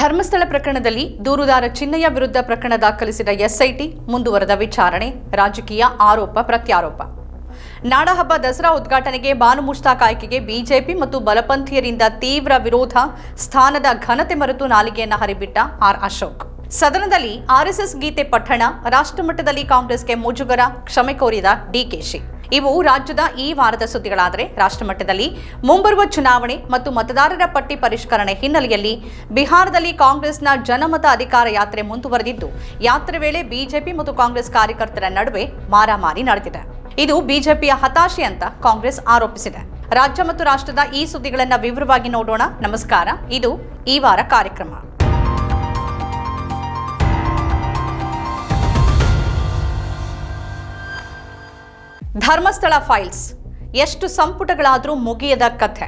ಧರ್ಮಸ್ಥಳ ಪ್ರಕರಣದಲ್ಲಿ ದೂರುದಾರ ಚಿನ್ನಯ್ಯ ವಿರುದ್ಧ ಪ್ರಕರಣ ದಾಖಲಿಸಿದ ಎಸ್ಐಟಿ ಮುಂದುವರೆದ ವಿಚಾರಣೆ, ರಾಜಕೀಯ ಆರೋಪ, ಪ್ರತ್ಯಾರೋಪ. ನಾಡಹಬ್ಬ ದಸರಾ ಉದ್ಘಾಟನೆಗೆ ಬಾನು ಮುಷ್ತಾಕ್ ಆಯ್ಕೆಗೆ ಬಿಜೆಪಿ ಮತ್ತು ಬಲಪಂಥೀಯರಿಂದ ತೀವ್ರ ವಿರೋಧ, ಸ್ಥಾನದ ಘನತೆ ಮರೆತು ನಾಲಿಗೆಯನ್ನು ಹರಿಬಿಟ್ಟ ಆರ್ ಅಶೋಕ್. ಸದನದಲ್ಲಿ ಆರ್ಎಸ್ಎಸ್ ಗೀತೆ ಪಠಣ, ರಾಷ್ಟ್ರಮಟ್ಟದಲ್ಲಿ ಕಾಂಗ್ರೆಸ್ಗೆ ಮುಜುಗರ, ಕ್ಷಮೆ ಕೋರಿದ ಡಿಕೆಶಿ. ಇವು ರಾಜ್ಯದ ಈ ವಾರದ ಸುದ್ದಿಗಳಾದರೆ ರಾಷ್ಟ್ರಮಟ್ಟದಲ್ಲಿ ಮುಂಬರುವ ಚುನಾವಣೆ ಮತ್ತು ಮತದಾರರ ಪಟ್ಟಿ ಪರಿಷ್ಕರಣೆ ಹಿನ್ನೆಲೆಯಲ್ಲಿ ಬಿಹಾರದಲ್ಲಿ ಕಾಂಗ್ರೆಸ್ನ ಜನಮತ ಅಧಿಕಾರ ಯಾತ್ರೆ ಮುಂದುವರೆದಿದ್ದು, ಯಾತ್ರೆ ವೇಳೆ ಬಿಜೆಪಿ ಮತ್ತು ಕಾಂಗ್ರೆಸ್ ಕಾರ್ಯಕರ್ತರ ನಡುವೆ ಮಾರಾಮಾರಿ ನಡೆದಿದೆ. ಇದು ಬಿಜೆಪಿಯ ಹತಾಶೆ ಅಂತ ಕಾಂಗ್ರೆಸ್ ಆರೋಪಿಸಿದೆ. ರಾಜ್ಯ ಮತ್ತು ರಾಷ್ಟ್ರದ ಈ ಸುದ್ದಿಗಳನ್ನು ವಿವರವಾಗಿ ನೋಡೋಣ. ನಮಸ್ಕಾರ. ಇದು ಈ ವಾರ ಕಾರ್ಯಕ್ರಮ. ಧರ್ಮಸ್ಥಳ ಫೈಲ್ಸ್. ಎಷ್ಟು ಸಂಪುಟಗಳಾದರೂ ಮುಗಿಯದ ಕಥೆ.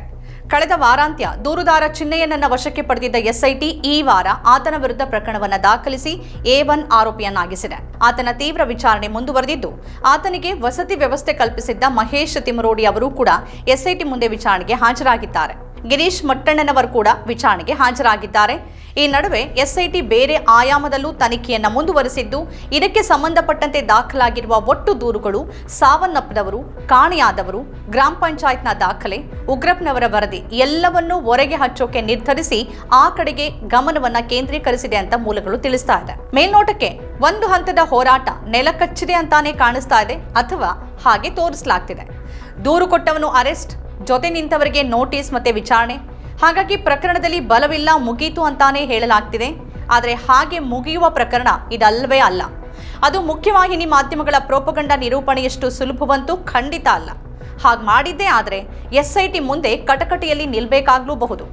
ಕಳೆದ ವಾರಾಂತ್ಯ ದೂರುದಾರ ಚಿನ್ನಯ್ಯನನ್ನ ವಶಕ್ಕೆ ಪಡೆದಿದ್ದ ಎಸ್ಐಟಿ ಈ ವಾರ ಆತನ ವಿರುದ್ಧ ಪ್ರಕರಣವನ್ನು ದಾಖಲಿಸಿ ಎ ಒನ್ ಆರೋಪಿಯನ್ನಾಗಿಸಿದೆ. ಆತನ ತೀವ್ರ ವಿಚಾರಣೆ ಮುಂದುವರೆದಿದ್ದು, ಆತನಿಗೆ ವಸತಿ ವ್ಯವಸ್ಥೆ ಕಲ್ಪಿಸಿದ್ದ ಮಹೇಶ್ ತಿಮರೋಡಿ ಅವರು ಕೂಡ ಎಸ್ಐಟಿ ಮುಂದೆ ವಿಚಾರಣೆಗೆ ಹಾಜರಾಗಿದ್ದಾರೆ. ಗಿರೀಶ್ ಮಟ್ಟಣ್ಣನವರು ಕೂಡ ವಿಚಾರಣೆಗೆ ಹಾಜರಾಗಿದ್ದಾರೆ. ಈ ನಡುವೆ ಎಸ್ಐಟಿ ಬೇರೆ ಆಯಾಮದಲ್ಲೂ ತನಿಖೆಯನ್ನು ಮುಂದುವರೆಸಿದ್ದು, ಇದಕ್ಕೆ ಸಂಬಂಧಪಟ್ಟಂತೆ ದಾಖಲಾಗಿರುವ ಒಟ್ಟು ದೂರುಗಳು ಸಾವನ್ನಪ್ಪದವರು, ಕಾಣೆಯಾದವರು, ಗ್ರಾಮ ಪಂಚಾಯತ್ನ ದಾಖಲೆ, ಉಗ್ರಪ್ಪನವರ ವರದಿ ಎಲ್ಲವನ್ನೂ ಹೊರಗೆ ಹಚ್ಚೋಕೆ ನಿರ್ಧರಿಸಿ ಆ ಕಡೆಗೆ ಗಮನವನ್ನ ಕೇಂದ್ರೀಕರಿಸಿದೆ ಅಂತ ಮೂಲಗಳು ತಿಳಿಸ್ತಾ ಇದೆ. ಮೇಲ್ನೋಟಕ್ಕೆ ಒಂದು ಹಂತದ ಹೋರಾಟ ನೆಲಕಚ್ಚಿದೆ ಅಂತಾನೆ ಕಾಣಿಸ್ತಾ ಇದೆ ಅಥವಾ ಹಾಗೆ ತೋರಿಸಲಾಗ್ತಿದೆ. ದೂರು ಕೊಟ್ಟವನು ಅರೆಸ್ಟ್ ಜೊತೆ ನಿಂತವರಿಗೆ ನೋಟಿಸ್ ಮತ್ತೆ ವಿಚಾರಣೆ. ಹಾಗಾಗಿ ಪ್ರಕರಣದಲ್ಲಿ ಬಲವಿಲ್ಲ, ಮುಗೀತು ಅಂತಾನೆ ಹೇಳಲಾಗ್ತಿದೆ. ಆದರೆ ಹಾಗೆ ಮುಗಿಯುವ ಪ್ರಕರಣ ಇದಲ್ವೇ ಅಲ್ಲ. ಅದು ಮುಖ್ಯವಾಹಿನಿ ಮಾಧ್ಯಮಗಳ ಪ್ರೋಪಗಂಡ ನಿರೂಪಣೆಯಷ್ಟು ಸುಲಭವಂತೂ ಖಂಡಿತ ಅಲ್ಲ. ಹಾಗೆ ಮಾಡಿದ್ದೇ ಆದರೆ ಎಸ್ಐಟಿ ಮುಂದೆ ಕಟಕಟಿಯಲ್ಲಿ ನಿಲ್ಬೇಕಾಗ್ಲೂಬಹುದು.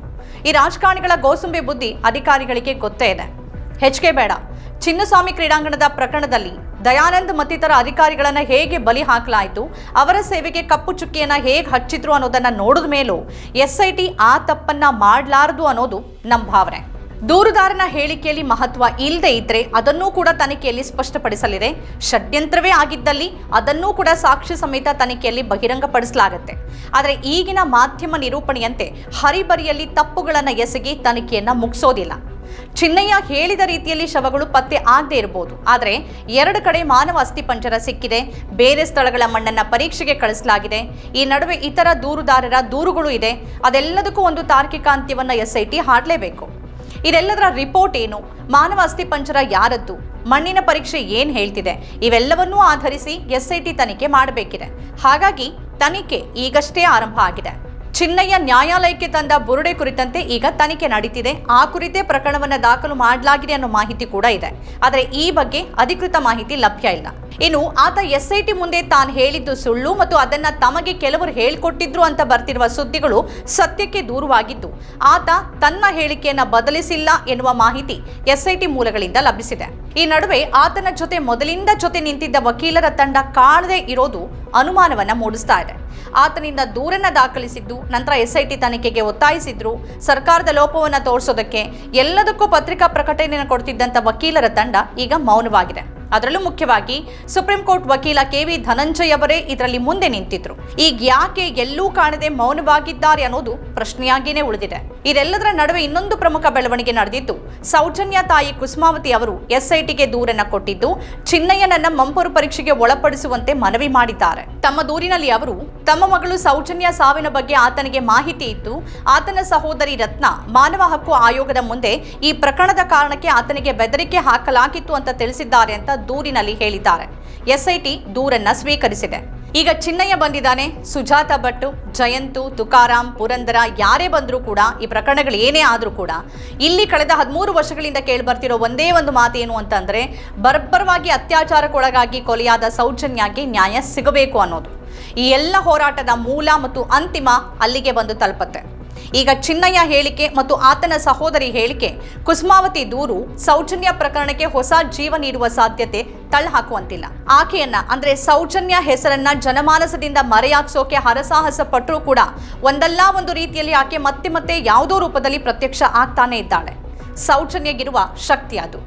ಈ ರಾಜಕಾರಣಿಗಳ ಗೋಸುಂಬೆ ಬುದ್ಧಿ ಅಧಿಕಾರಿಗಳಿಗೆ ಗೊತ್ತೇ ಇದೆ. ಹೆಚ್ಚಿಗೆ ಬೇಡ. ಚಿನ್ನಸ್ವಾಮಿ ಕ್ರೀಡಾಂಗಣದ ಪ್ರಕರಣದಲ್ಲಿ ದಯಾನಂದ್ ಮತ್ತಿತರ ಅಧಿಕಾರಿಗಳನ್ನ ಹೇಗೆ ಬಲಿ ಹಾಕಲಾಯಿತು? ಅವರ ಸೇವೆಗೆ ಕಪ್ಪು ಚುಕ್ಕಿಯನ್ನ ಹೇಗೆ ಹಚ್ಚಿದ್ರು ಅನ್ನೋದನ್ನ ನೋಡಿದ ಮೇಲೂ ಎಸ್ಐಟಿ ಆ ತಪ್ಪನ್ನ ಮಾಡಲಾರದು ಅನ್ನೋದು ನಮ್ಮ ಭಾವನೆ. ದೂರುದಾರನ ಹೇಳಿಕೆಯಲ್ಲಿ ಮಹತ್ವ ಇಲ್ಲದೆ ಇದ್ರೆ ಅದನ್ನೂ ಕೂಡ ತನಿಖೆಯಲ್ಲಿ ಸ್ಪಷ್ಟಪಡಿಸಲಿದೆ. ಷಡ್ಯಂತ್ರವೇ ಆಗಿದ್ದಲ್ಲಿ ಅದನ್ನೂ ಕೂಡ ಸಾಕ್ಷಿ ಸಮೇತ ತನಿಖೆಯಲ್ಲಿ ಬಹಿರಂಗಪಡಿಸಲಾಗುತ್ತೆ. ಆದರೆ ಈಗಿನ ಮಾಧ್ಯಮ ನಿರೂಪಣೆಯಂತೆ ಹರಿಬರಿಯಲ್ಲಿ ತಪ್ಪುಗಳನ್ನು ಎಸಗಿ ತನಿಖೆಯನ್ನು ಮುಗಿಸೋದಿಲ್ಲ. ಚಿನ್ನಯ್ಯ ಹೇಳಿದ ರೀತಿಯಲ್ಲಿ ಶವಗಳು ಪತ್ತೆ ಆಗದೆ ಇರಬಹುದು. ಆದರೆ ಎರಡು ಕಡೆ ಮಾನವ ಅಸ್ಥಿಪಂಜರ ಸಿಕ್ಕಿದೆ. ಬೇರೆ ಸ್ಥಳಗಳ ಮಣ್ಣನ್ನ ಪರೀಕ್ಷೆಗೆ ಕಳಿಸಲಾಗಿದೆ. ಈ ನಡುವೆ ಇತರ ದೂರುದಾರರ ದೂರುಗಳು ಇದೆ. ಅದೆಲ್ಲದಕ್ಕೂ ಒಂದು ತಾರ್ಕಿಕ ಅಂತ್ಯವನ್ನ ಎಸ್ಐಟಿ ಹಾಡಲೇಬೇಕು. ಇದೆಲ್ಲದರ ರಿಪೋರ್ಟ್ ಏನು? ಮಾನವ ಅಸ್ಥಿಪಂಜರ ಯಾರದ್ದು? ಮಣ್ಣಿನ ಪರೀಕ್ಷೆ ಏನ್ ಹೇಳ್ತಿದೆ? ಇವೆಲ್ಲವನ್ನೂ ಆಧರಿಸಿ ಎಸ್ಐಟಿ ತನಿಖೆ ಮಾಡಬೇಕಿದೆ. ಹಾಗಾಗಿ ತನಿಖೆ ಈಗಷ್ಟೇ ಆರಂಭ ಆಗಿದೆ. ಚಿನ್ನಯ್ಯ ನ್ಯಾಯಾಲಯಕ್ಕೆ ತಂದ ಬುರುಡೆ ಕುರಿತಂತೆ ಈಗ ತನಿಖೆ ನಡೀತಿದೆ. ಆ ಕುರಿತೇ ಪ್ರಕರಣವನ್ನು ದಾಖಲು ಮಾಡಲಾಗಿದೆ ಅನ್ನೋ ಮಾಹಿತಿ ಕೂಡ ಇದೆ. ಆದರೆ ಈ ಬಗ್ಗೆ ಅಧಿಕೃತ ಮಾಹಿತಿ ಲಭ್ಯ ಇಲ್ಲ. ಇನ್ನು ಆತ ಎಸ್ಐಟಿ ಮುಂದೆ ತಾನು ಹೇಳಿದ್ದು ಸುಳ್ಳು ಮತ್ತು ಅದನ್ನ ತಮಗೆ ಕೆಲವರು ಹೇಳಿಕೊಟ್ಟಿದ್ರು ಅಂತ ಬರ್ತಿರುವ ಸುದ್ದಿಗಳು ಸತ್ಯಕ್ಕೆ ದೂರವಾಗಿದ್ದು, ಆತ ತನ್ನ ಹೇಳಿಕೆಯನ್ನ ಬದಲಿಸಿಲ್ಲ ಎನ್ನುವ ಮಾಹಿತಿ ಎಸ್ಐಟಿ ಮೂಲಗಳಿಂದ ಲಭಿಸಿದೆ. ಈ ನಡುವೆ ಆತನ ಜೊತೆ ಮೊದಲಿಂದ ಜೊತೆ ನಿಂತಿದ್ದ ವಕೀಲರ ತಂಡ ಕಾಣದೇ ಇರೋದು ಅನುಮಾನವನ್ನ ಮೂಡಿಸ್ತಾ ಇದೆ. ಆತನಿಂದ ದೂರನ್ನ ದಾಖಲಿಸಿದ್ದು ನಂತರ ಎಸ್ ಐ ಟಿ ತನಿಖೆಗೆ ಒತ್ತಾಯಿಸಿದ್ರು. ಸರ್ಕಾರದ ಲೋಪವನ್ನು ತೋರಿಸೋದಕ್ಕೆ ಎಲ್ಲದಕ್ಕೂ ಪತ್ರಿಕಾ ಪ್ರಕಟಣೆಯನ್ನು ಕೊಡ್ತಿದ್ದಂಥ ವಕೀಲರ ತಂಡ ಈಗ ಮೌನವಾಗಿದೆ. ಅದರಲ್ಲೂ ಮುಖ್ಯವಾಗಿ ಸುಪ್ರೀಂ ಕೋರ್ಟ್ ವಕೀಲ ಕೆ ವಿ ಧನಂಜಯ್ ಅವರೇ ಇದರಲ್ಲಿ ಮುಂದೆ ನಿಂತಿದ್ರು. ಈಗ ಯಾಕೆ ಎಲ್ಲೂ ಕಾಣದೆ ಮೌನವಾಗಿದ್ದಾರೆ ಅನ್ನೋದು ಪ್ರಶ್ನೆಯಾಗಿಯೇ ಉಳಿದಿದೆ. ಇದೆಲ್ಲದರ ನಡುವೆ ಇನ್ನೊಂದು ಪ್ರಮುಖ ಬೆಳವಣಿಗೆ ನಡೆದಿದ್ದು, ಸೌಜನ್ಯ ತಾಯಿ ಕುಸುಮಾವತಿ ಅವರು ಎಸ್ಐಟಿಗೆ ದೂರನ್ನ ಕೊಟ್ಟಿದ್ದು, ಚಿನ್ನಯ್ಯನನ್ನ ಮಂಪರು ಪರೀಕ್ಷೆಗೆ ಒಳಪಡಿಸುವಂತೆ ಮನವಿ ಮಾಡಿದ್ದಾರೆ. ತಮ್ಮ ದೂರಿನಲ್ಲಿ ಅವರು, ತಮ್ಮ ಮಗಳು ಸೌಜನ್ಯ ಸಾವಿನ ಬಗ್ಗೆ ಆತನಿಗೆ ಮಾಹಿತಿ ಇತ್ತು. ಆತನ ಸಹೋದರಿ ರತ್ನ ಮಾನವ ಹಕ್ಕು ಆಯೋಗದ ಮುಂದೆ ಈ ಪ್ರಕರಣದ ಕಾರಣಕ್ಕೆ ಆತನಿಗೆ ಬೆದರಿಕೆ ಹಾಕಲಾಗಿತ್ತು ಅಂತ ತಿಳಿಸಿದ್ದಾರೆ ಅಂತ ದೂರಿನಲ್ಲಿ ಹೇಳಿದ್ದಾರೆ. ಎಸ್ಐಟಿ ದೂರನ್ನ ಸ್ವೀಕರಿಸಿದೆ. ಈಗ ಚಿನ್ನಯ್ಯ ಬಂದಿದ್ದಾನೆ. ಸುಜಾತ ಭಟ್ಟು ಜಯಂತು, ತುಕಾರಾಂ, ಪುರಂದರ ಯಾರೇ ಬಂದರೂ ಕೂಡ ಈ ಪ್ರಕರಣಗಳು ಏನೇ ಆದರೂ ಕೂಡ ಇಲ್ಲಿ ಕಳೆದ ಹದಿಮೂರು ವರ್ಷಗಳಿಂದ ಕೇಳಿಬರ್ತಿರೋ ಒಂದೇ ಒಂದು ಮಾತೇನು ಅಂತಂದರೆ ಬರ್ಬರವಾಗಿ ಅತ್ಯಾಚಾರಕ್ಕೊಳಗಾಗಿ ಕೊಲೆಯಾದ ಸೌಜನ್ಯಾಗಿ ನ್ಯಾಯ ಸಿಗಬೇಕು ಅನ್ನೋದು. ಈ ಎಲ್ಲ ಹೋರಾಟದ ಮೂಲ ಮತ್ತು ಅಂತಿಮ ಅಲ್ಲಿಗೆ ಬಂದು ತಲುಪುತ್ತೆ. ಈಗ ಚಿನ್ನಯ್ಯ ಹೇಳಿಕೆ ಮತ್ತು ಆತನ ಸಹೋದರಿ ಹೇಳಿಕೆ. ಕುಸುಮಾವತಿ ದೂರು ಸೌಜನ್ಯ ಪ್ರಕರಣಕ್ಕೆ ಹೊಸ ಜೀವ ನೀಡುವ ಸಾಧ್ಯತೆ ತಳ್ಳಹಾಕುವಂತಿಲ್ಲ. ಆಕೆಯನ್ನ ಅಂದ್ರೆ ಸೌಜನ್ಯ ಹೆಸರನ್ನ ಜನಮಾನಸದಿಂದ ಮರೆಯಾಗಿಸೋಕೆ ಹರಸಾಹಸ ಪಟ್ಟರೂ ಕೂಡ ಒಂದಲ್ಲ ಒಂದು ರೀತಿಯಲ್ಲಿ ಆಕೆ ಮತ್ತೆ ಮತ್ತೆ ಯಾವುದೋ ರೂಪದಲ್ಲಿ ಪ್ರತ್ಯಕ್ಷ ಆಗ್ತಾನೆ ಇದ್ದಾಳೆ. ಸೌಜನ್ಯಗಿರುವ ಶಕ್ತಿ ಅದು.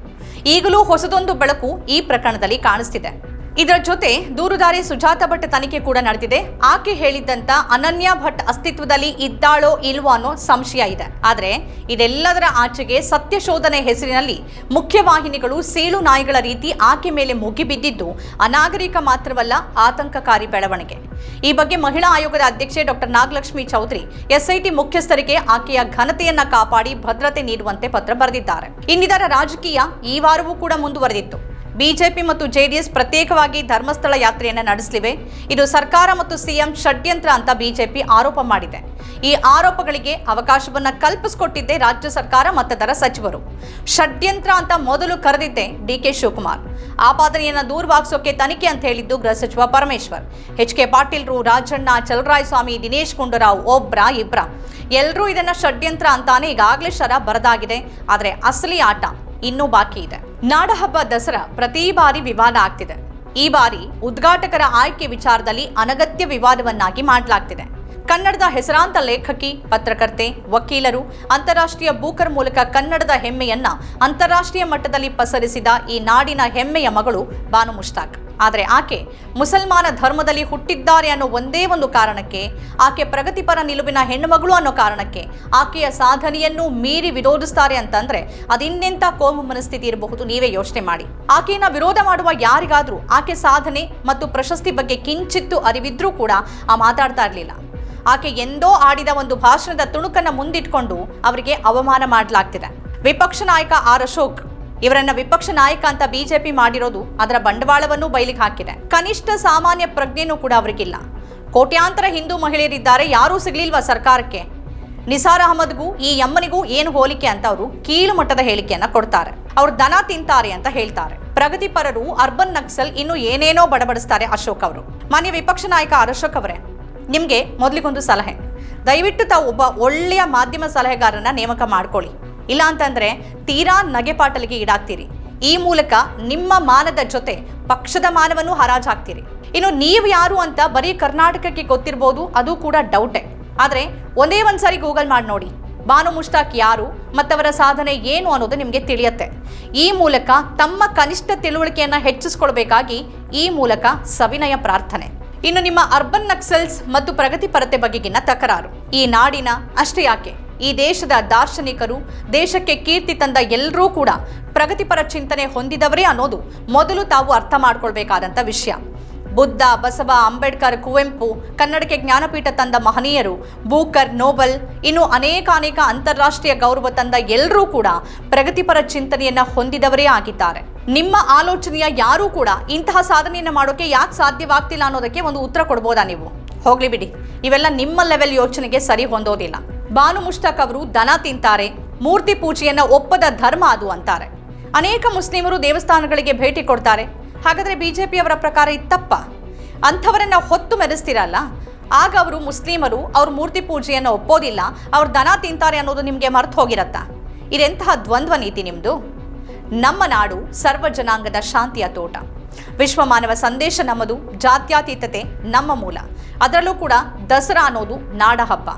ಈಗಲೂ ಹೊಸದೊಂದು ಬೆಳಕು ಈ ಪ್ರಕರಣದಲ್ಲಿ ಕಾಣಿಸ್ತಿದೆ. ಇದರ ಜೊತೆ ದೂರುದಾರಿ ಸುಜಾತ ಭಟ್ ತನಿಖೆ ಕೂಡ ನಡೆದಿದೆ. ಆಕೆ ಹೇಳಿದ್ದಂತ ಅನನ್ಯ ಭಟ್ ಅಸ್ತಿತ್ವದಲ್ಲಿ ಇದ್ದಾಳೋ ಇಲ್ವೋ ಅನ್ನೋ ಸಂಶಯ ಇದೆ. ಆದರೆ ಇದೆಲ್ಲದರ ಆಚೆಗೆ ಸತ್ಯ ಶೋಧನೆ ಹೆಸರಿನಲ್ಲಿ ಮುಖ್ಯವಾಹಿನಿಗಳು ಸೀಳು ನಾಯಿಗಳ ರೀತಿ ಆಕೆ ಮೇಲೆ ಮುಗಿಬಿದ್ದಿದ್ದು ಅನಾಗರಿಕ ಮಾತ್ರವಲ್ಲ ಆತಂಕಕಾರಿ ಬೆಳವಣಿಗೆ. ಈ ಬಗ್ಗೆ ಮಹಿಳಾ ಆಯೋಗದ ಅಧ್ಯಕ್ಷೆ ಡಾಕ್ಟರ್ ನಾಗಲಕ್ಷ್ಮಿ ಚೌಧರಿ, ಎಸ್ಐಟಿ ಮುಖ್ಯಸ್ಥರಿಗೆ ಆಕೆಯ ಘನತೆಯನ್ನ ಕಾಪಾಡಿ ಭದ್ರತೆ ನೀಡುವಂತೆ ಪತ್ರ ಬರೆದಿದ್ದಾರೆ. ಇನ್ನಿದರ ರಾಜಕೀಯ ಈ ವಾರವೂ ಕೂಡ ಮುಂದುವರೆದಿತ್ತು. ಬಿಜೆಪಿ ಮತ್ತು ಜೆಡಿಎಸ್ ಪ್ರತ್ಯೇಕವಾಗಿ ಧರ್ಮಸ್ಥಳ ಯಾತ್ರೆಯನ್ನು ನಡೆಸಲಿವೆ. ಇದು ಸರ್ಕಾರ ಮತ್ತು ಸಿಎಂ ಷಡ್ಯಂತ್ರ ಅಂತ ಬಿಜೆಪಿ ಆರೋಪ ಮಾಡಿದೆ. ಈ ಆರೋಪಗಳಿಗೆ ಅವಕಾಶವನ್ನು ಕಲ್ಪಿಸಿಕೊಟ್ಟಿದ್ದೆ ರಾಜ್ಯ ಸರ್ಕಾರ ಮತ್ತದರ ಸಚಿವರು. ಷಡ್ಯಂತ್ರ ಅಂತ ಮೊದಲು ಕರೆದಿದ್ದೆ ಡಿ ಕೆ ಶಿವಕುಮಾರ್ ಆಪಾದನೆಯನ್ನು ದೂರವಾಗಿಸೋಕೆ ತನಿಖೆ ಅಂತ ಹೇಳಿದ್ದು ಗೃಹ ಸಚಿವ ಪರಮೇಶ್ವರ್. ಎಚ್ ಕೆ ಪಾಟೀಲ್ರು ರಾಜಣ್ಣ ಚಲರಾಯ ಸ್ವಾಮಿ ದಿನೇಶ್ ಗುಂಡೂರಾವ್, ಒಬ್ರ ಇಬ್ರ. ಎಲ್ಲರೂ ಇದನ್ನ ಷಡ್ಯಂತ್ರ ಅಂತಾನೆ ಈಗಾಗಲೇ ಶರ ಬರದಾಗಿದೆ. ಆದರೆ ಅಸಲಿ ಆಟ ಇನ್ನೂ ಬಾಕಿ ಇದೆ. ನಾಡಹಬ್ಬ ದಸರಾ ಪ್ರತಿ ಬಾರಿ ವಿವಾದ ಆಗ್ತಿದೆ. ಈ ಬಾರಿ ಉದ್ಘಾಟಕರ ಆಯ್ಕೆ ವಿಚಾರದಲ್ಲಿ ಅನಗತ್ಯ ವಿವಾದವನ್ನಾಗಿ ಮಾಡಲಾಗ್ತಿದೆ. ಕನ್ನಡದ ಹೆಸರಾಂತ ಲೇಖಕಿ, ಪತ್ರಕರ್ತೆ, ವಕೀಲರು, ಅಂತಾರಾಷ್ಟ್ರೀಯ ಬೂಕರ್ ಮೂಲಕ ಕನ್ನಡದ ಹೆಮ್ಮೆಯನ್ನ ಅಂತಾರಾಷ್ಟ್ರೀಯ ಮಟ್ಟದಲ್ಲಿ ಪಸರಿಸಿದ ಈ ನಾಡಿನ ಹೆಮ್ಮೆಯ ಮಗಳು ಬಾನು ಮುಷ್ತಾಕ್ ಆದರೆ ಆಕೆ ಮುಸಲ್ಮಾನ ಧರ್ಮದಲ್ಲಿ ಹುಟ್ಟಿದ್ದಾರೆ ಅನ್ನೋ ಒಂದೇ ಒಂದು ಕಾರಣಕ್ಕೆ, ಆಕೆ ಪ್ರಗತಿಪರ ನಿಲುವಿನ ಹೆಣ್ಣುಮಗಳು ಅನ್ನೋ ಕಾರಣಕ್ಕೆ ಆಕೆಯ ಸಾಧನೆಯನ್ನು ಮೀರಿ ವಿರೋಧಿಸ್ತಾರೆ ಅಂತಂದ್ರೆ ಅದಿನ್ನೆಂಥ ಕೋಮು ಮನಸ್ಥಿತಿ ಇರಬಹುದು, ನೀವೇ ಯೋಚನೆ ಮಾಡಿ. ಆಕೆಯನ್ನ ವಿರೋಧ ಮಾಡುವ ಯಾರಿಗಾದರೂ ಆಕೆ ಸಾಧನೆ ಮತ್ತು ಪ್ರಶಸ್ತಿ ಬಗ್ಗೆ ಕಿಂಚಿತ್ತು ಅರಿವಿದ್ರೂ ಕೂಡ ಆ ಮಾತಾಡ್ತಾ ಇರಲಿಲ್ಲ. ಆಕೆ ಎಂದೋ ಆಡಿದ ಒಂದು ಭಾಷಣದ ತುಣುಕನ್ನ ಮುಂದಿಟ್ಕೊಂಡು ಅವರಿಗೆ ಅವಮಾನ ಮಾಡಲಾಗ್ತಿದೆ. ವಿಪಕ್ಷ ನಾಯಕ ಆರ್ ಅಶೋಕ್ ಇವರನ್ನ ವಿಪಕ್ಷ ನಾಯಕ ಅಂತ ಬಿಜೆಪಿ ಮಾಡಿರೋದು ಅದರ ಬಂಡವಾಳವನ್ನು ಬಯಲಿಗೆ ಹಾಕಿದೆ. ಕನಿಷ್ಠ ಸಾಮಾನ್ಯ ಪ್ರಜ್ಞೆನೂ ಕೂಡ ಅವರಿಗಿಲ್ಲ. ಕೋಟ್ಯಾಂತರ ಹಿಂದೂ ಮಹಿಳೆಯರಿದ್ದಾರೆ, ಯಾರೂ ಸಿಗ್ಲಿಲ್ವಾ ಸರ್ಕಾರಕ್ಕೆ? ನಿಸಾರ್ ಅಹಮದ್ಗೂ, ಈ ಯಮ್ಮನಿಗೂ ಏನು ಹೋಲಿಕೆ ಅಂತ ಅವರು ಕೀಳು ಮಟ್ಟದ ಹೇಳಿಕೆಯನ್ನ ಕೊಡ್ತಾರೆ. ಅವ್ರು ದನ ತಿಂತಾರೆ ಅಂತ ಹೇಳ್ತಾರೆ. ಪ್ರಗತಿಪರರು ಅರ್ಬನ್ ನಕ್ಸಲ್ ಇನ್ನು ಏನೇನೋ ಬಡಬಡಿಸ್ತಾರೆ ಅಶೋಕ್ ಅವರು. ಮಾನ್ಯ ವಿಪಕ್ಷ ನಾಯಕ ಅಶೋಕ್ ಅವರೇ, ನಿಮಗೆ ಮೊದಲಿಗೊಂದು ಸಲಹೆ. ದಯವಿಟ್ಟು ತಾವು ಒಬ್ಬ ಒಳ್ಳೆಯ ಮಾಧ್ಯಮ ಸಲಹೆಗಾರನ ನೇಮಕ ಮಾಡ್ಕೊಳ್ಳಿ. ಇಲ್ಲ ಅಂತಂದ್ರೆ ತೀರಾ ನಗೆಪಾಟಲಿಗೆ ಈಡಾಗ್ತೀರಿ. ಈ ಮೂಲಕ ನಿಮ್ಮ ಮಾನದ ಜೊತೆ ಪಕ್ಷದ ಮಾನವನ್ನು ಹರಾಜು ಹಾಕ್ತೀರಿ ಇನ್ನು ನೀವು ಯಾರು ಅಂತ ಬರೀ ಕರ್ನಾಟಕಕ್ಕೆ ಗೊತ್ತಿರ್ಬೋದು, ಅದು ಕೂಡ ಡೌಟೆ ಆದರೆ ಒಂದೇ ಒಂದ್ಸಾರಿ ಗೂಗಲ್ ಮಾಡಿ ನೋಡಿ. ಬಾನು ಮುಷ್ತಾಕ್ ಯಾರು ಮತ್ತವರ ಸಾಧನೆ ಏನು ಅನ್ನೋದು ನಿಮಗೆ ತಿಳಿಯುತ್ತೆ. ಈ ಮೂಲಕ ತಮ್ಮ ಕನಿಷ್ಠ ತಿಳುವಳಿಕೆಯನ್ನು ಹೆಚ್ಚಿಸ್ಕೊಳ್ಬೇಕಾಗಿ ಈ ಮೂಲಕ ಸವಿನಯ ಪ್ರಾರ್ಥನೆ. ಇನ್ನು ನಿಮ್ಮ ಅರ್ಬನ್ ನಕ್ಸಲ್ಸ್ ಮತ್ತು ಪ್ರಗತಿಪರತೆ ಬಗೆಗಿನ ತಕರಾರು. ಈ ನಾಡಿನ ಅಷ್ಟೇ ಯಾಕೆ? ಈ ದೇಶದ ದಾರ್ಶನಿಕರು, ದೇಶಕ್ಕೆ ಕೀರ್ತಿ ತಂದ ಎಲ್ಲರೂ ಕೂಡ ಪ್ರಗತಿಪರ ಚಿಂತನೆ ಹೊಂದಿದವರೇ ಅನ್ನೋದು ಮೊದಲು ತಾವು ಅರ್ಥ ಮಾಡ್ಕೊಳ್ಬೇಕಾದಂಥ ವಿಷಯ. ಬುದ್ಧ, ಬಸವ, ಅಂಬೇಡ್ಕರ್, ಕುವೆಂಪು, ಕನ್ನಡಕ್ಕೆ ಜ್ಞಾನಪೀಠ ತಂದ ಮಹನೀಯರು ಬೂಕರ್ ನೋಬಲ್, ಇನ್ನು ಅನೇಕ ಅನೇಕ ಅಂತಾರಾಷ್ಟ್ರೀಯ ಗೌರವ ತಂದ ಎಲ್ಲರೂ ಕೂಡ ಪ್ರಗತಿಪರ ಚಿಂತನೆಯನ್ನ ಹೊಂದಿದವರೇ ಆಗಿದ್ದಾರೆ. ನಿಮ್ಮ ಆಲೋಚನೆಯ ಯಾರೂ ಕೂಡ ಇಂತಹ ಸಾಧನೆಯನ್ನು ಮಾಡೋಕೆ ಯಾಕೆ ಸಾಧ್ಯವಾಗ್ತಿಲ್ಲ ಅನ್ನೋದಕ್ಕೆ ಒಂದು ಉತ್ತರ ಕೊಡ್ಬೋದಾ ನೀವು? ಹೋಗ್ಲಿ ಬಿಡಿ. ಇವೆಲ್ಲ ನಿಮ್ಮ ಲೆವೆಲ್ ಯೋಚನೆಗೆ ಸರಿ ಹೊಂದೋದಿಲ್ಲ. ಬಾನು ಮುಷ್ತಾಕ್ ಅವರು ದನ ತಿಂತಾರೆ, ಮೂರ್ತಿ ಪೂಜೆಯನ್ನ ಒಪ್ಪದ ಧರ್ಮ ಅದು ಅಂತಾರೆ. ಅನೇಕ ಮುಸ್ಲಿಮರು ದೇವಸ್ಥಾನಗಳಿಗೆ ಭೇಟಿ ಕೊಡ್ತಾರೆ, ಹಾಗಾದ್ರೆ ಬಿಜೆಪಿಯವರ ಪ್ರಕಾರ ಇತ್ತಪ್ಪ ತಪ್ಪ? ಅಂಥವರನ್ನ ಹೊತ್ತು ಮೆರೆಸ್ತಿರಲ್ಲ? ಆಗ ಅವರು ಮುಸ್ಲಿಮರು, ಅವ್ರ ಮೂರ್ತಿ ಪೂಜೆಯನ್ನು ಒಪ್ಪೋದಿಲ್ಲ, ಅವ್ರು ದನ ತಿಂತಾರೆ ಅನ್ನೋದು ನಿಮಗೆ ಮರ್ತು ಹೋಗಿರತ್ತಾ? ಇದೆಂತಹ ದ್ವಂದ್ವ ನೀತಿ ನಿಮ್ಮದು ನಮ್ಮ ನಾಡು ಸರ್ವ ಜನಾಂಗದ ಶಾಂತಿಯ ತೋಟ. ವಿಶ್ವ ಮಾನವ ಸಂದೇಶ ನಮ್ಮದು ಜಾತ್ಯತೀತತೆ ನಮ್ಮ ಮೂಲ. ಅದರಲ್ಲೂ ಕೂಡ ದಸರಾ ಅನ್ನೋದು ನಾಡ ಹಬ್ಬ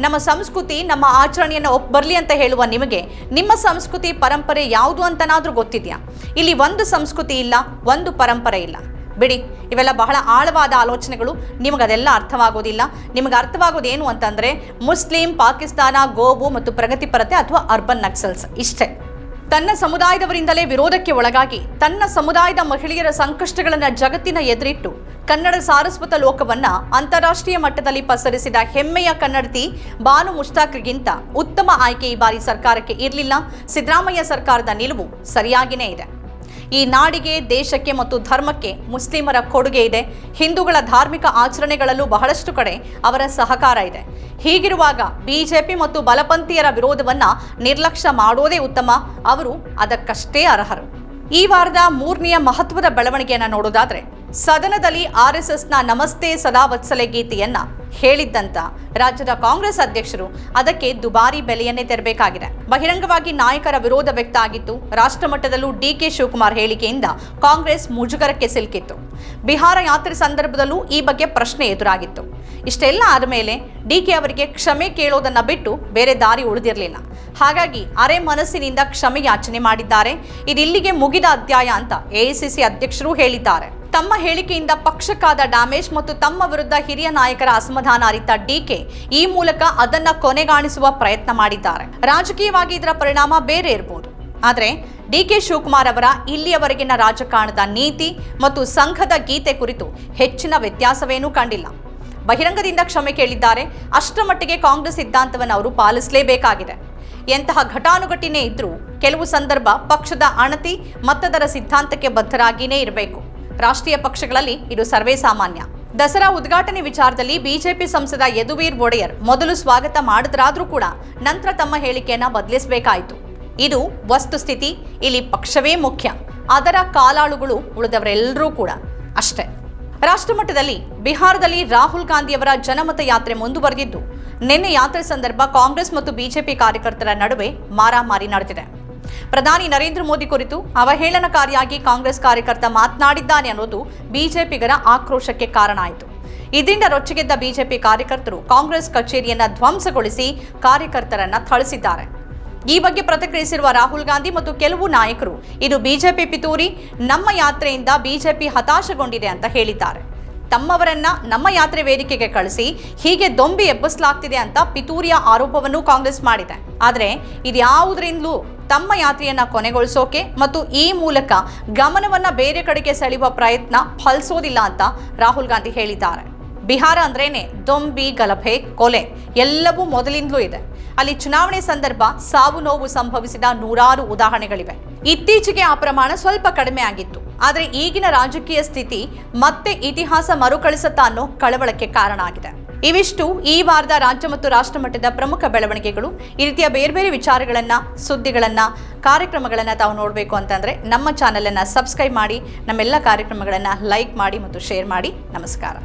ನಮ್ಮ ಸಂಸ್ಕೃತಿ, ನಮ್ಮ ಆಚರಣೆಯನ್ನು ಒಪ್, ಬರಲಿ ಅಂತ ಹೇಳುವ ನಿಮಗೆ, ನಿಮ್ಮ ಸಂಸ್ಕೃತಿ, ಪರಂಪರೆ ಯಾವುದು ಅಂತನಾದರೂ ಗೊತ್ತಿದೆಯಾ? ಇಲ್ಲಿ ಒಂದು ಸಂಸ್ಕೃತಿ ಇಲ್ಲ, ಒಂದು ಪರಂಪರೆ ಇಲ್ಲ. ಬಿಡಿ, ಇವೆಲ್ಲ ಬಹಳ ಆಳವಾದ ಆಲೋಚನೆಗಳು. ನಿಮಗದೆಲ್ಲ ಅರ್ಥವಾಗೋದಿಲ್ಲ. ನಿಮಗೆ ಅರ್ಥವಾಗೋದೇನು ಅಂತಂದರೆ, ಮುಸ್ಲಿಂ, ಪಾಕಿಸ್ತಾನ ಗೋವು ಮತ್ತು ಪ್ರಗತಿಪರತೆ ಅಥವಾ ಅರ್ಬನ್ ನಕ್ಸಲ್ಸ್, ಇಷ್ಟೇ. ತನ್ನ ಸಮುದಾಯದವರಿಂದಲೇ ವಿರೋಧಕ್ಕೆ ಒಳಗಾಗಿ ತನ್ನ ಸಮುದಾಯದ ಮಹಿಳೆಯರ ಸಂಕಷ್ಟಗಳನ್ನು ಜಗತ್ತಿನ ಎದುರಿಟ್ಟು ಕನ್ನಡ ಸಾರಸ್ವತ ಲೋಕವನ್ನ ಅಂತಾರಾಷ್ಟ್ರೀಯ ಮಟ್ಟದಲ್ಲಿ ಪಸರಿಸಿದ ಹೆಮ್ಮೆಯ ಕನ್ನಡತಿ ಬಾನು ಮುಷ್ತಾಕ್ರಿಗಿಂತ ಉತ್ತಮ ಆಯ್ಕೆ ಈ ಬಾರಿ ಸರ್ಕಾರಕ್ಕೆ ಇರಲಿಲ್ಲ. ಸಿದ್ದರಾಮಯ್ಯ ಸರ್ಕಾರದ ನಿಲುವು ಸರಿಯಾಗಿಯೇ ಇದೆ. ಈ ನಾಡಿಗೆ, ದೇಶಕ್ಕೆ ಮತ್ತು ಧರ್ಮಕ್ಕೆ ಮುಸ್ಲಿಮರ ಕೊಡುಗೆ ಇದೆ. ಹಿಂದೂಗಳ ಧಾರ್ಮಿಕ ಆಚರಣೆಗಳಲ್ಲೂ ಬಹಳಷ್ಟು ಕಡೆ ಅವರ ಸಹಕಾರ ಇದೆ. ಹೀಗಿರುವಾಗ ಬಿಜೆಪಿ ಮತ್ತು ಬಲಪಂಥೀಯರ ವಿರೋಧವನ್ನ ನಿರ್ಲಕ್ಷ್ಯ ಮಾಡೋದೇ ಉತ್ತಮ. ಅವರು ಅದಕ್ಕಷ್ಟೇ ಅರ್ಹರು. ಈ ವಾರದ ಮೂರನೆಯ ಮಹತ್ವದ ಬೆಳವಣಿಗೆಯನ್ನ ನೋಡೋದಾದ್ರೆ ಸದನದಲ್ಲಿ ಆರ್ ಎಸ್ ಎಸ್ನ ನಮಸ್ತೆ ಸದಾ ವತ್ಸಲೆ ಗೀತೆಯನ್ನ ಹೇಳಿದ್ದಂತ ರಾಜ್ಯದ ಕಾಂಗ್ರೆಸ್ ಅಧ್ಯಕ್ಷರು ಅದಕ್ಕೆ ದುಬಾರಿ ಬೆಲೆಯನ್ನೇ ತೆರಬೇಕಾಗಿದೆ. ಬಹಿರಂಗವಾಗಿ ನಾಯಕರ ವಿರೋಧ ವ್ಯಕ್ತ ಆಗಿತ್ತು ರಾಷ್ಟ್ರಮಟ್ಟದಲ್ಲೂ ಡಿಕೆ ಶಿವಕುಮಾರ್ ಹೇಳಿಕೆಯಿಂದ ಕಾಂಗ್ರೆಸ್ ಮುಜುಗರಕ್ಕೆ ಸಿಲುಕಿತ್ತು. ಬಿಹಾರ ಯಾತ್ರೆ ಸಂದರ್ಭದಲ್ಲೂ ಈ ಬಗ್ಗೆ ಪ್ರಶ್ನೆ ಎದುರಾಗಿತ್ತು. ಇಷ್ಟೆಲ್ಲ ಆದಮೇಲೆ ಡಿಕೆ ಅವರಿಗೆ ಕ್ಷಮೆ ಕೇಳೋದನ್ನ ಬಿಟ್ಟು ಬೇರೆ ದಾರಿ ಉಳಿದಿರಲಿಲ್ಲ. ಹಾಗಾಗಿ ಅರೆ ಮನಸ್ಸಿನಿಂದ ಕ್ಷಮೆ ಯಾಚನೆ ಮಾಡಿದ್ದಾರೆ. ಇದಿಲ್ಲಿಗೆ ಮುಗಿದ ಅಧ್ಯಾಯ ಅಂತ ಎಐಸಿಸಿ ಅಧ್ಯಕ್ಷರು ಹೇಳಿದ್ದಾರೆ. ತಮ್ಮ ಹೇಳಿಕೆಯಿಂದ ಪಕ್ಷಕ್ಕಾದ ಡ್ಯಾಮೇಜ್ ಮತ್ತು ತಮ್ಮ ವಿರುದ್ಧ ಹಿರಿಯ ನಾಯಕರ ಅಸಮಾಧಾನ ಅರಿತ ಡಿಕೆ ಈ ಮೂಲಕ ಅದನ್ನ ಕೊನೆಗಾಣಿಸುವ ಪ್ರಯತ್ನ ಮಾಡಿದ್ದಾರೆ. ರಾಜಕೀಯವಾಗಿ ಇದರ ಪರಿಣಾಮ ಬೇರೆ ಇರಬಹುದು ಆದರೆ ಡಿಕೆ ಶಿವಕುಮಾರ್ ಅವರ ಇಲ್ಲಿಯವರೆಗಿನ ರಾಜಕಾರಣದ ನೀತಿ ಮತ್ತು ಸಂಘದ ಗೀತೆ ಕುರಿತು ಹೆಚ್ಚಿನ ವ್ಯತ್ಯಾಸವೇನೂ ಕಂಡಿಲ್ಲ. ಬಹಿರಂಗದಿಂದ ಕ್ಷಮೆ ಕೇಳಿದ್ದಾರೆ. ಅಷ್ಟರ ಮಟ್ಟಿಗೆ ಕಾಂಗ್ರೆಸ್ ಸಿದ್ಧಾಂತವನ್ನು ಅವರು ಪಾಲಿಸಲೇಬೇಕಾಗಿದೆ. ಎಂತಹ ಘಟಾನುಘಟಿನೇ ಇದ್ರೂ ಕೆಲವು ಸಂದರ್ಭ ಪಕ್ಷದ ಅಣತಿ ಮತ್ತದರ ಸಿದ್ಧಾಂತಕ್ಕೆ ಬದ್ಧರಾಗಿಯೇ ಇರಬೇಕು. ರಾಷ್ಟ್ರೀಯ ಪಕ್ಷಗಳಲ್ಲಿ ಇದು ಸರ್ವೇ ಸಾಮಾನ್ಯ. ದಸರಾ ಉದ್ಘಾಟನೆ ವಿಚಾರದಲ್ಲಿ ಬಿಜೆಪಿ ಸಂಸದ ಯದುವೀರ್ ಒಡೆಯರ್ ಮೊದಲು ಸ್ವಾಗತ ಮಾಡಿದ್ರಾದ್ರೂ ಕೂಡ ನಂತರ ತಮ್ಮ ಹೇಳಿಕೆಯನ್ನ ಬದಲಿಸಬೇಕಾಯಿತು. ಇದು ವಸ್ತುಸ್ಥಿತಿ ಇಲ್ಲಿ ಪಕ್ಷವೇ ಮುಖ್ಯ. ಅದರ ಕಾಲಾಳುಗಳು ಉಳಿದವರೆಲ್ಲರೂ ಕೂಡ ಅಷ್ಟೇ. ರಾಷ್ಟ್ರಮಟ್ಟದಲ್ಲಿ ಬಿಹಾರದಲ್ಲಿ ರಾಹುಲ್ ಗಾಂಧಿಯವರ ಜನಮತ ಯಾತ್ರೆ ಮುಂದುವರೆದಿದ್ದು, ನಿನ್ನೆ ಯಾತ್ರೆ ಸಂದರ್ಭ ಕಾಂಗ್ರೆಸ್ ಮತ್ತು ಬಿಜೆಪಿ ಕಾರ್ಯಕರ್ತರ ನಡುವೆ ಮಾರಾಮಾರಿ ನಡೆದಿದೆ. ಪ್ರಧಾನಿ ನರೇಂದ್ರ ಮೋದಿ ಕುರಿತು ಅವಹೇಳನಕಾರಿಯಾಗಿ ಕಾಂಗ್ರೆಸ್ ಕಾರ್ಯಕರ್ತ ಮಾತನಾಡಿದ್ದಾನೆ ಅನ್ನೋದು ಬಿಜೆಪಿಗರ ಆಕ್ರೋಶಕ್ಕೆ ಕಾರಣ ಆಯಿತು. ಇದರಿಂದ ರೊಚ್ಚಿಗೆದ್ದ ಬಿಜೆಪಿ ಕಾರ್ಯಕರ್ತರು ಕಾಂಗ್ರೆಸ್ ಕಚೇರಿಯನ್ನ ಧ್ವಂಸಗೊಳಿಸಿ ಕಾರ್ಯಕರ್ತರನ್ನ ಥಳಿಸಿದ್ದಾರೆ. ಈ ಬಗ್ಗೆ ಪ್ರತಿಕ್ರಿಯಿಸಿರುವ ರಾಹುಲ್ ಗಾಂಧಿ ಮತ್ತು ಕೆಲವು ನಾಯಕರು, ಇದು ಬಿಜೆಪಿ ಪಿತೂರಿ, ನಮ್ಮ ಯಾತ್ರೆಯಿಂದ ಬಿಜೆಪಿ ಹತಾಶಗೊಂಡಿದೆ ಅಂತ ಹೇಳಿದ್ದಾರೆ. ತಮ್ಮವರನ್ನ ನಮ್ಮ ಯಾತ್ರೆ ವೇದಿಕೆಗೆ ಕಳಿಸಿ ಹೀಗೆ ದೊಂಬಿ ಎಬ್ಬಿಸಲಾಗ್ತಿದೆ ಅಂತ ಪಿತೂರಿಯ ಆರೋಪವನ್ನು ಕಾಂಗ್ರೆಸ್ ಮಾಡಿದೆ. ಆದರೆ ಇದ್ಯಾವುದರಿಂದಲೂ ತಮ್ಮ ಯಾತ್ರೆಯನ್ನು ಕೊನೆಗೊಳಿಸೋಕೆ ಮತ್ತು ಈ ಮೂಲಕ ಗಮನವನ್ನ ಬೇರೆ ಕಡೆಗೆ ಸೆಳೆಯುವ ಪ್ರಯತ್ನ ಫಲಿಸೋದಿಲ್ಲ ಅಂತ ರಾಹುಲ್ ಗಾಂಧಿ ಹೇಳಿದ್ದಾರೆ. ಬಿಹಾರ ಅಂದ್ರೇನೆ ದೊಂಬಿ, ಗಲಭೆ, ಕೊಲೆ ಎಲ್ಲವೂ ಮೊದಲಿಂದಲೂ ಇದೆ. ಅಲ್ಲಿ ಚುನಾವಣೆ ಸಂದರ್ಭ ಸಾವು ನೋವು ಸಂಭವಿಸಿದ ನೂರಾರು ಉದಾಹರಣೆಗಳಿವೆ. ಇತ್ತೀಚೆಗೆ ಆ ಪ್ರಮಾಣ ಸ್ವಲ್ಪ ಕಡಿಮೆ ಆಗಿತ್ತು. ಆದರೆ ಈಗಿನ ರಾಜಕೀಯ ಸ್ಥಿತಿ ಮತ್ತೆ ಇತಿಹಾಸ ಮರುಕಳಿಸುತ್ತಾ ಅನ್ನೋ ಕಳವಳಕ್ಕೆ ಕಾರಣ ಆಗಿದೆ. ಇವಿಷ್ಟು ಈ ವಾರದ ರಾಜ್ಯ ಮತ್ತು ರಾಷ್ಟ್ರ ಮಟ್ಟದ ಪ್ರಮುಖ ಬೆಳವಣಿಗೆಗಳು. ಈ ರೀತಿಯ ಬೇರೆ ಬೇರೆ ವಿಚಾರಗಳನ್ನ, ಸುದ್ದಿಗಳನ್ನ, ಕಾರ್ಯಕ್ರಮಗಳನ್ನ ತಾವು ನೋಡಬೇಕು ಅಂತಂದ್ರೆ ನಮ್ಮ ಚಾನೆಲ್ ಅನ್ನ ಸಬ್ಸ್ಕ್ರೈಬ್ ಮಾಡಿ, ನಮ್ಮೆಲ್ಲ ಕಾರ್ಯಕ್ರಮಗಳನ್ನ ಲೈಕ್ ಮಾಡಿ ಮತ್ತು ಶೇರ್ ಮಾಡಿ. ನಮಸ್ಕಾರ.